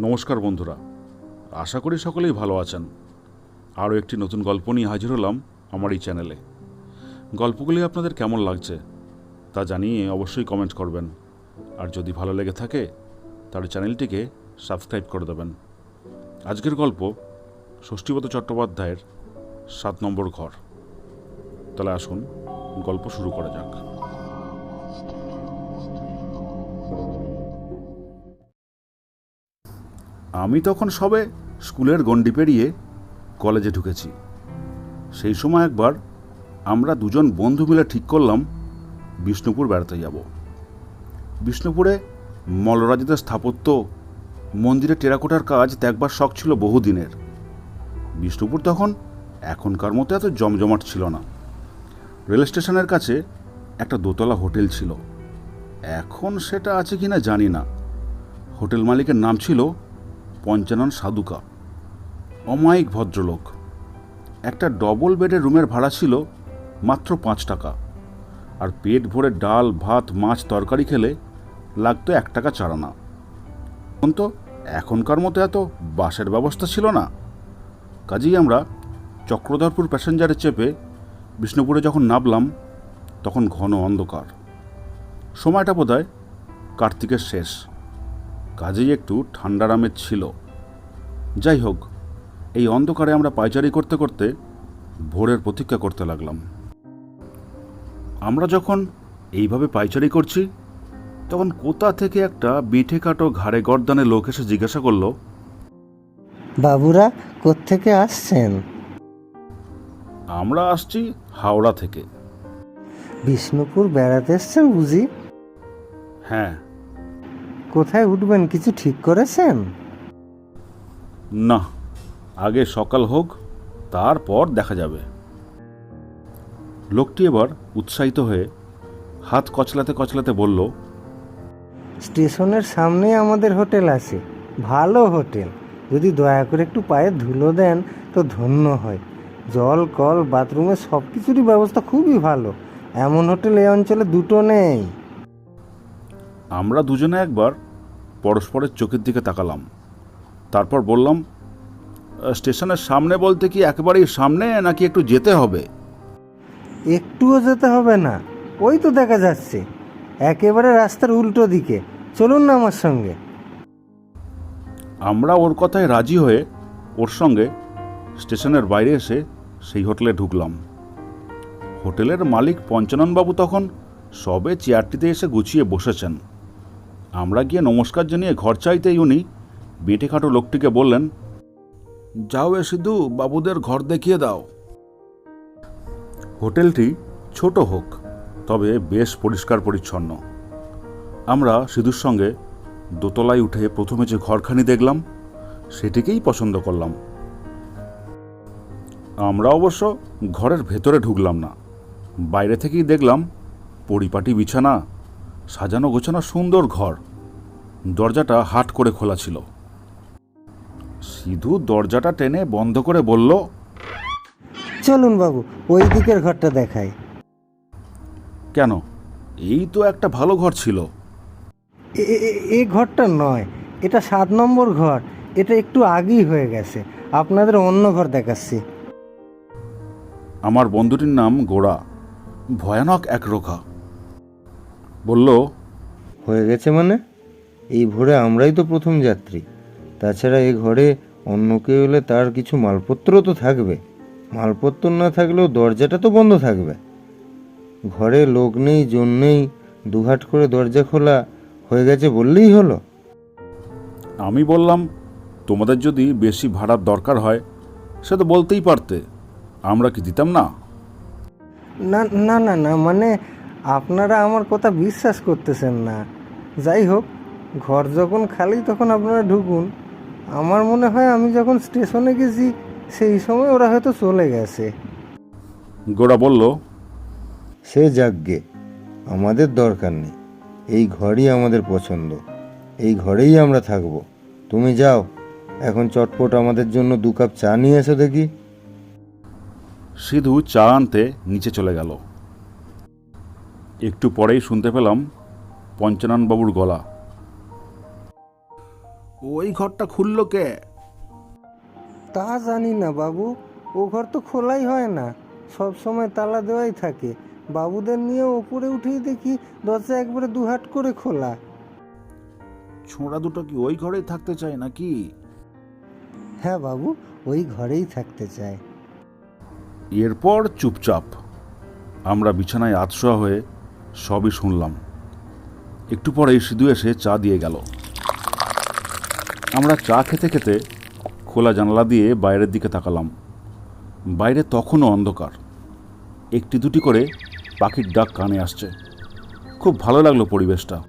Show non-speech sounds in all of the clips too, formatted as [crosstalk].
নমস্কার বন্ধুরা। আশা করি সকলেই ভালো আছেন। আরও একটি নতুন গল্প নিয়ে হাজির হলাম আমার এই চ্যানেলে। গল্পগুলি আপনাদের কেমন লাগছে তা জানিয়ে অবশ্যই কমেন্ট করবেন। আর যদি ভালো লেগে থাকে, তাহলে চ্যানেলটিকে সাবস্ক্রাইব করে দেবেন। আজকের গল্প ষষ্ঠীপদ চট্টোপাধ্যায়ের সাত নম্বর ঘর। তাহলে আসুন, গল্প শুরু করা যাক। আমি তখন সবে স্কুলের গণ্ডি পেরিয়ে কলেজে ঢুকেছি। সেই সময় একবার আমরা দুজন বন্ধু মিলে ঠিক করলাম, বিষ্ণুপুর বেড়াতে যাব। বিষ্ণুপুরে মল্লরাজিদের স্থাপত্য, মন্দিরে টেরাকোটার কাজ দেখবার শখ ছিল বহুদিনের। বিষ্ণুপুর তখন এখনকার মতো এত জমজমাট ছিল না। রেল স্টেশনের কাছে একটা দোতলা হোটেল ছিল। এখন সেটা আছে কিনা জানি না। হোটেল মালিকের নাম ছিল পঞ্চানন সাধুকা। অমায়িক ভদ্রলোক। একটা ডবল বেডের রুমের ভাড়া ছিল মাত্র পাঁচ টাকা। আর পেট ভরে ডাল, ভাত, মাছ তরকারি খেলে লাগতো এক টাকা চারানা। এখন তো, এখনকার মতো এত বাসের ব্যবস্থা ছিল না। কাজেই আমরা চক্রধরপুর প্যাসেঞ্জারে চেপে বিষ্ণুপুরে যখন নামলাম, তখন ঘন অন্ধকার। সময়টা বোধহয় কার্তিকের শেষ। কাজেই একটু ঠান্ডার আমেজ ছিল। যাই হোক এই অন্ধকারে আমরা পায়চারি করতে করতে ভোরের প্রতীক্ষা করতে লাগলাম। আমরা যখন এইভাবে পায়চারি করছি তখন কোথা থেকে একটা বিঠে কাটো ঘাড়ে গর্দানে লোক এসে জিজ্ঞাসা করল বাবুরা কোত্থেকে আসছেন? আমরা আসছি হাওড়া থেকে। বিষ্ণুপুর বেড়াতে এসছেন বুঝি? হ্যাঁ কোথায় উঠবেন? কিছু ঠিক করেছেন? না আগে সকাল হোক তারপর দেখা যাবে। লোকটি এবার উৎসাহিত হয়ে হাত কচলাতে কচলাতে বলল স্টেশনের সামনেই আমাদের হোটেল আছে ভালো হোটেল। যদি দয়া করে একটু পায়ে ধুলো দেন তো ধন্য হয়। জল কল বাথরুমে সব কিছুরই ব্যবস্থা খুবই ভালো। এমন হোটেল এই অঞ্চলে দুটো নেই। আমরা দুজনে একবার পরস্পরের চোখের দিকে তাকালাম। তারপর বললাম স্টেশনের সামনে বলতে কি একেবারেই সামনে নাকি একটু যেতে হবে? একটুও যেতে হবে না ওই তো দেখা যাচ্ছে। একেবারে রাস্তার উল্টো দিকে চলুন না আমার সঙ্গে। আমরা ওর কথায় রাজি হয়ে ওর সঙ্গে স্টেশনের বাইরে এসে সেই হোটেলে ঢুকলাম। হোটেলের মালিক পঞ্চাননবাবু তখন সবে চেয়ারটিতে এসে গুছিয়ে বসেছেন। আমরা গিয়ে নমস্কার জানিয়ে ঘর চাইতেই উনি বেটে খাটো লোকটিকে বললেন যাও এ সিধু বাবুদের ঘর দেখিয়ে দাও। হোটেলটি ছোট হোক তবে বেশ পরিষ্কার পরিচ্ছন্ন। আমরা সিধুর সঙ্গে দোতলায় উঠে প্রথমে যে ঘরখানি দেখলাম সেটিকেই পছন্দ করলাম। আমরা অবশ্য ঘরের ভেতরে ঢুকলাম না বাইরে থেকেই দেখলাম পরিপাটি বিছানা সাজানো গোছানো সুন্দর ঘর। দরজাটা হাট করে খোলা ছিল। সিধু দরজাটা টেনে বন্ধ করে বলল চলুন বাবু ওই দিকের ঘরটা দেখাই। কেন? এই তো একটা ভালো ঘর ছিল। এই ঘরটা নয় এটা সাত নম্বর ঘর এটা একটু আগেই হয়ে গেছে আপনাদের অন্য ঘর দেখাচ্ছি। আমার বন্ধুটির নাম গোড়া ভয়ানক একরোখা বলল হয়ে গেছে মানে? এই ভোরে আমরাই তো প্রথম যাত্রী। তাছাড়া এ ঘরে অন্য কেউ এলে তার কিছু মালপত্র তো থাকবে। মালপত্র না থাকলেও দরজাটা তো বন্ধ থাকবে। ঘরে লোক নেই জন নেই দুহাট করে দরজা খোলা হয়ে গেছে বললেই হলো। আমি বললাম তোমাদের যদি বেশি ভাড়ার দরকার হয় সে তো বলতেই পারতে। আমরা কি দিতাম না? না না না না মানে আপনারা আমার কথা বিশ্বাস করতেছেন না। যাই হোক ঘর যখন খালি তখন আপনারা ঢুকুন। আমার মনে হয় আমি যখন স্টেশনে গেছি সেই সময় ওরা হয়তো চলে গেছে। গোড়া বলল সে যাকগে আমাদের দরকার নেই। এই ঘরই আমাদের পছন্দ। এই ঘরেই আমরা থাকব। তুমি যাও এখন চটপট আমাদের জন্য দু কাপ চা নিয়ে এসো দেখি। সিধু চা আনতে নিচে চলে গেল। একটু পরেই শুনতে পেলাম পঞ্চাননবাবুর গলা। ওই ঘরটা খুললো কে? তা জানি না বাবু ও ঘর তো খোলাই হয় না সব সময় তালা দেওয়াই থাকে। বাবুদের নিয়ে ওপরে উঠেই দেখি দরজা একবারে দুহাট করে খোলা। ছোঁড়া দুটো কি ওই ঘরেই থাকতে চায় নাকি? হ্যাঁ বাবু ওই ঘরেই থাকতে চায়। এরপর চুপচাপ আমরা বিছানায় আতশোয়া হয়ে সবই শুনলাম। একটু পরেই সিধু এসে চা দিয়ে গেল। আমরা চা খেতে খেতে খোলা জানালা দিয়ে বাইরের দিকে তাকালাম। বাইরে তখনও অন্ধকার। একটি দুটি করে পাখির ডাক কানে আসছে। খুব ভালো লাগল পরিবেশটা।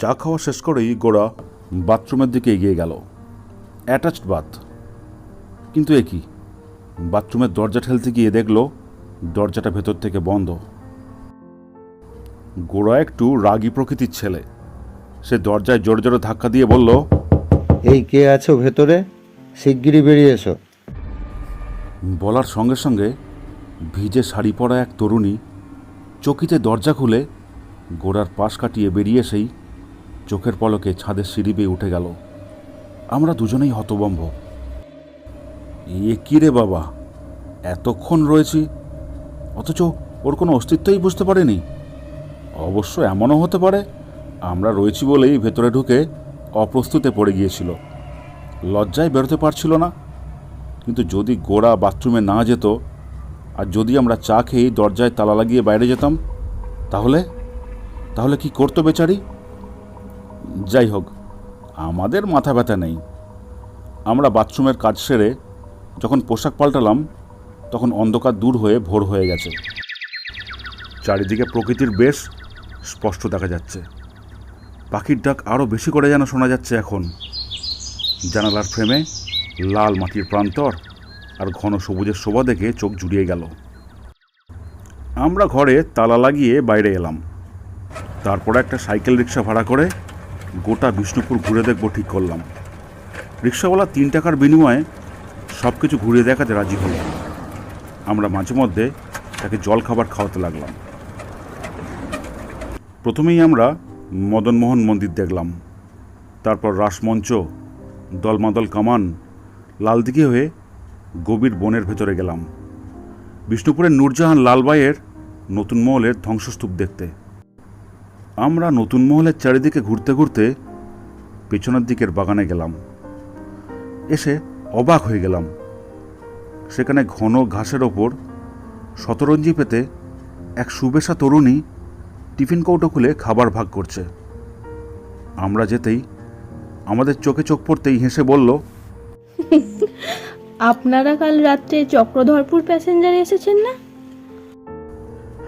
চা খাওয়া শেষ করেই গোড়া বাথরুমের দিকে এগিয়ে গেল। Attached bath. কিন্তু এ কি? বাথরুমের দরজা ঠেলতে গিয়ে দেখল দরজাটা ভেতর থেকে বন্ধ। গোড়া একটু রাগী প্রকৃতির ছেলে। সে দরজায় জোরে জোরে ধাক্কা দিয়ে বলল এই কে আছো ভেতরে? শিগগিরই বেরিয়ে এসো। বলার সঙ্গে সঙ্গে ভিজে শাড়ি পরা এক তরুণী চকিতে দরজা খুলে গোড়ার পাশ কাটিয়ে বেরিয়ে এসেই চোখের পলকে ছাদের সিঁড়ি বেয়ে উঠে গেল। আমরা দুজনেই হতবম্ব। এ কি রে বাবা? এতক্ষণ রয়েছি? অথচ ওর কোনো অস্তিত্বই বুঝতে পারেনি। অবশ্য এমনও হতে পারে। আমরা রয়েছি বলেই ভেতরে ঢুকে অপ্রস্তুতে পড়ে গিয়েছিল। লজ্জায় বেরোতে পারছিল না। কিন্তু যদি গোড়া বাথরুমে না যেত আর যদি আমরা চা খেয়েই দরজায় তালা লাগিয়ে বাইরে যেতাম, তাহলে? তাহলে কি করতো বেচারি? যাই হোক, আমাদের মাথা ব্যথা নেই। আমরা বাথরুমের কাজ সেরে যখন পোশাক পাল্টালাম, তখন অন্ধকার দূর হয়ে ভোর হয়ে গেছে। চারিদিকে প্রকৃতির বেশ স্পষ্ট দেখা যাচ্ছে। পাখির ডাক আরও বেশি করে যেন শোনা যাচ্ছে এখন। জানালার ফ্রেমে লাল মাটির প্রান্তর আর ঘন সবুজের শোভা দেখে চোখ জুড়িয়ে গেল। আমরা ঘরে তালা লাগিয়ে বাইরে এলাম। তারপর একটা সাইকেল রিক্সা ভাড়া করে গোটা বিষ্ণুপুর ঘুরে দেখব ঠিক করলাম। রিক্সাওয়ালা তিন টাকার বিনিময়ে সব কিছু ঘুরিয়ে দেখাতে রাজি হলো। আমরা মাঝে মধ্যে তাকে জল খাবার খাওয়াতে লাগলাম। প্রথমেই আমরা মদনমোহন মন্দির দেখলাম। তারপর রাসমঞ্চ, দলমাদল কামান, লালদিঘি হয়ে গভীর বনের ভেতরে গেলাম। বিষ্ণুপুরের নূরজাহান লালবাইয়ের নতুন মহলের ধ্বংসস্তূপ দেখতে। আমরা নতুন মহলের চারিদিকে ঘুরতে ঘুরতে পেছনের দিকের বাগানে গেলাম। এসে অবাক হয়ে গেলাম। সেখানে ঘন ঘাসের ওপর শতরঞ্জি পেতে এক সুবেশা তরুণী টিফিন কৌটো খুলে খাবার ভাগ করছে। আমরা যেতেই আমাদের চোখে চোখ পড়তেই হেসে বলল [laughs] আপনারা কাল রাত্রে চক্রধরপুর প্যাসেঞ্জারে এসেছেন না?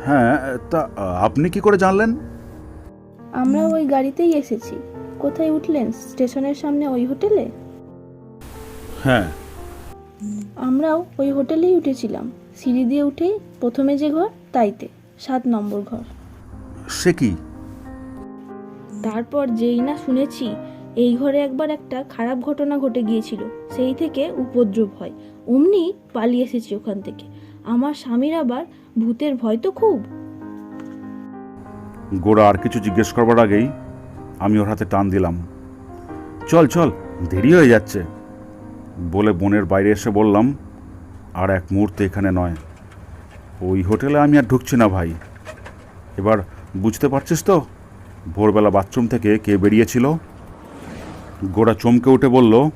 হ্যাঁ তা আপনি কি করে জানলেন? আমরা ওই গাড়িতেই এসেছি। কোথায় উঠলেন? স্টেশনের সামনে ওই হোটেলে? হ্যাঁ। আমরাও ওই হোটেলেই উঠেছিলাম। সিঁড়ি দিয়ে উঠেই প্রথমে যে ঘর তাইতে সাত নম্বর ঘর। সে কি? তারপর যেই না শুনেছি এই ঘরে একবার একটা খারাপ ঘটনা ঘটে গিয়েছিল সেই থেকে উপদ্রব হয়। অমনি পালিয়ে এসেছি ওখান থেকে। আমার স্বামীর আবার ভূতের ভয় তো খুব। গোড়া আর কিছু জিজ্ঞেস করবার আগেই আমি ওর হাতে টান দিলাম। চল চল দেরি হয়ে যাচ্ছে। বলে বনের বাইরে এসে বললাম আর এক মুহূর্তে এখানে নয়। ওই হোটেলে আমি আর ঢুকছি না ভাই। এবার বুঝতে পারছিস তো? ভোরবেলা বাথরুম থেকে কে বেরিয়েছিল? গোড়া চমকে উঠে বলল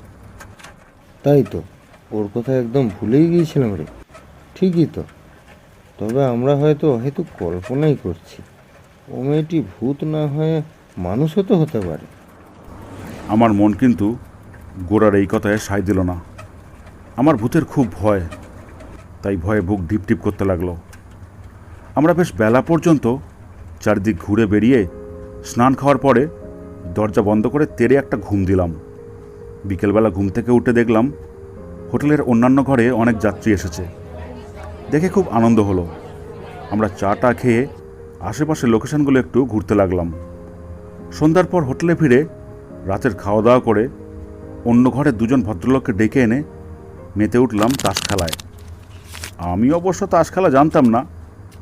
তাই তো ওর কথা একদম ভুলেই গিয়েছিলাম রে। ঠিকই তো তবে আমরা হয়তো হয়তো কল্পনাই করছি ও মেয়েটি ভূত না হয়ে মানুষও তো হতে পারে। আমার মন কিন্তু গোড়ার এই কথায় সায় দিল না। আমার ভূতের খুব ভয় তাই ভয়ে বুক ঢিপ ঢিপ করতে লাগল। আমরা বেশ বেলা পর্যন্ত চারদিক ঘুরে বেরিয়ে স্নান খাওয়ার পরে দরজা বন্ধ করে তেরে একটা ঘুম দিলাম। বিকেলবেলা ঘুম থেকে উঠে দেখলাম হোটেলের অন্যান্য ঘরে অনেক যাত্রী এসেছে। দেখে খুব আনন্দ হলো। আমরা চাটা খেয়ে আশেপাশের লোকেশনগুলো একটু ঘুরতে লাগলাম। সন্ধ্যার পর হোটেলে ফিরে রাতের খাওয়া দাওয়া করে অন্য ঘরে দুজন ভদ্রলোককে ডেকে এনে মেতে উঠলাম তাস খেলায় আমি অবশ্য তাস খেলা জানতাম না,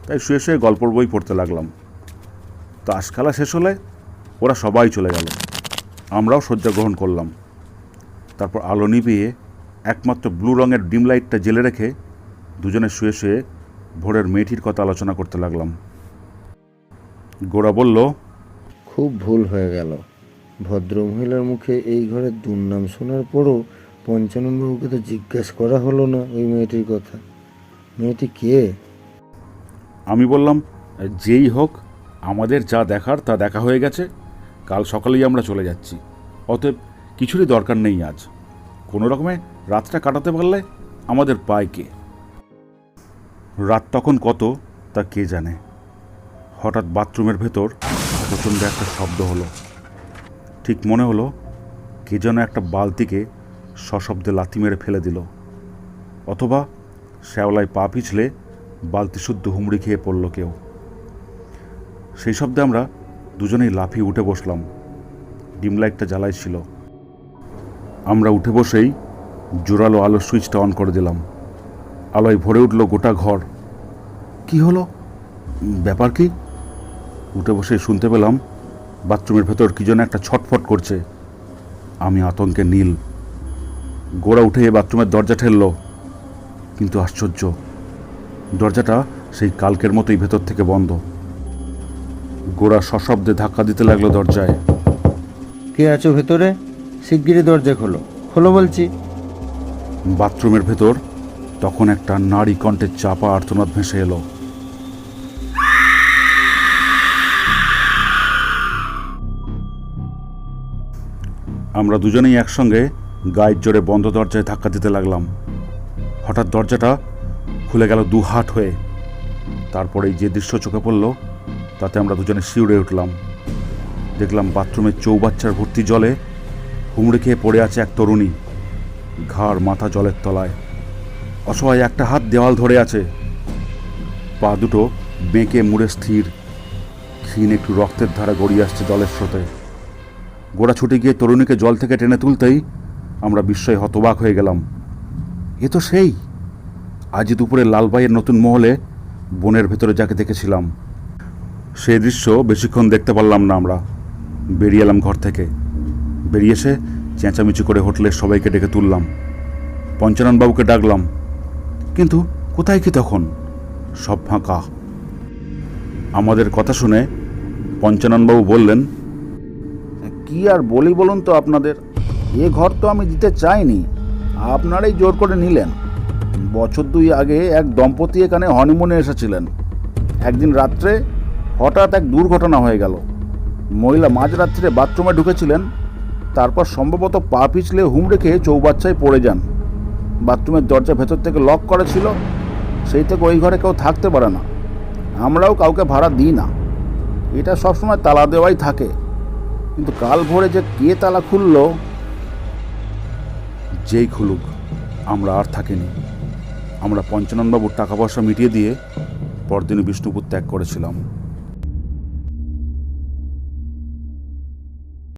তাই শুয়ে শুয়ে গল্পর বই পড়তে লাগলাম। তাস খেলা শেষ হলে ওরা সবাই চলে গেল। আমরাও শয্যা গ্রহণ করলাম। তারপর আলো নিভিয়ে একমাত্র ব্লু রঙের ডিম লাইটটা জেলে রেখে দুজনে শুয়ে শুয়ে ভোরের মেয়েটির কথা আলোচনা করতে লাগলাম। গোড়া বলল খুব ভুল হয়ে গেল। ভদ্রমহিলার মুখে এই ঘরের দুর্নাম শোনার পরও পঞ্চাননবাবুকে তো জিজ্ঞেস করা হলো না ওই মেয়েটির কথা। মেয়েটি কে? আমি বললাম যেই হোক আমাদের যা দেখার তা দেখা হয়ে গেছে। কাল সকালেই আমরা চলে যাচ্ছি। অতএব কিছুরই দরকার নেই আজ। কোনো রকমে রাতটা কাটাতে পারলে আমাদের পায় কে? রাত তখন কত তা কে জানে? হঠাৎ বাথরুমের ভেতর প্রচণ্ড একটা শব্দ হলো। ঠিক মনে হলো কে যেন একটা বালতিকে সশব্দে লাথি মেরে ফেলে দিল। অথবা শ্যাওলায় পা পিছলে বালতি শুদ্ধ হুমড়ি খেয়ে পড়ল কেউ। সেই শব্দে আমরা দুজনেই লাফিয়ে উঠে বসলাম। ডিম লাইটটা জ্বালাই ছিল। আমরা উঠে বসেই জোরালো আলোর সুইচটা অন করে দিলাম। আলোয় ভরে উঠল গোটা ঘর। কি হলো? ব্যাপার কি? উঠে বসে শুনতে পেলাম, বাথরুমের ভেতর কি যেন একটা ছটফট করছে। আমি আতঙ্কে নীল। গোড়া উঠে বাথরুমের দরজা ঠেললো। কিন্তু আশ্চর্য, দরজাটা সেই কালকের মতোই ভেতর থেকে বন্ধ। গোড়া সশব্দে ধাক্কা দিতে লাগল দরজায়। কে আছো ভেতরে? শিগগিরই দরজা খোলো। খোলো বলছি। বাথরুমের ভেতর তখন একটা নারী কণ্ঠের চাপা আর্তনাদ ভেসে এলো। আমরা দুজনেই একসঙ্গে গায়ের জোরে বন্ধ দরজায় ধাক্কা দিতে লাগলাম। হঠাৎ দরজাটা খুলে গেল দু হাট হয়ে তারপরেই যে দৃশ্য চোখে পড়ল তাতে আমরা দুজনে শিউরে উঠলাম। দেখলাম বাথরুমের চৌবাচ্চার ভর্তি জলে হুমড়ে খেয়ে পড়ে আছে এক তরুণী, ঘাড় মাথা জলের তলায়। অসহায় একটা হাত দেওয়াল ধরে আছে। পা দুটো বেঁকে মুড়ে স্থির। ক্ষীণ একটু রক্তের ধারা গড়িয়ে আসছে জলের স্রোতে। গোড়া ছুটে গিয়ে তরুণীকে জল থেকে টেনে তুলতেই আমরা বিস্ময়ে হতবাক হয়ে গেলাম। এ তো সেই! আজ দুপুরে লালবাইয়ের নতুন মহলে বনের ভেতরে যাকে দেখেছিলাম। সেই দৃশ্য বেশিক্ষণ দেখতে পারলাম না আমরা। বেরিয়ে এলাম ঘর থেকে। বেরিয়ে এসে চেঁচামেচি করে হোটেলের সবাইকে ডেকে তুললাম। পঞ্চাননবাবুকে ডাকলাম। কিন্তু কোথায় কি তখন? সব ফাঁকা। আমাদের কথা শুনে পঞ্চাননবাবু বললেন, কি আর বলি বলুন তো আপনাদের? এ ঘর তো আমি দিতে চাইনি। আপনারাই জোর করে নিলেন। বছর দুই আগে এক দম্পতি এখানে হনিমুনে এসেছিলেন। একদিন রাত্রে হঠাৎ এক দুর্ঘটনা হয়ে গেল। মহিলা মাঝরাত্রে বাথরুমে ঢুকেছিলেন, তারপর সম্ভবত পা পিছলে হুমড়ে খেয়ে চৌবাচ্চায় পড়ে যান। বাথরুমের দরজা ভেতর থেকে লক করা ছিল, সেই থেকে ওই ঘরে কেউ থাকতে পারে না। আমরাও কাউকে ভাড়া দিই না। এটা সবসময় তালা দেওয়াই থাকে। কিন্তু কাল ভোরে যে কে তালা খুললো, যেই খুলুক, আমরা আর থাকিনি। আমরা পঞ্চাননবাবুর টাকা পয়সা মিটিয়ে দিয়ে পরদিন বিষ্ণুপুর ত্যাগ করেছিলাম।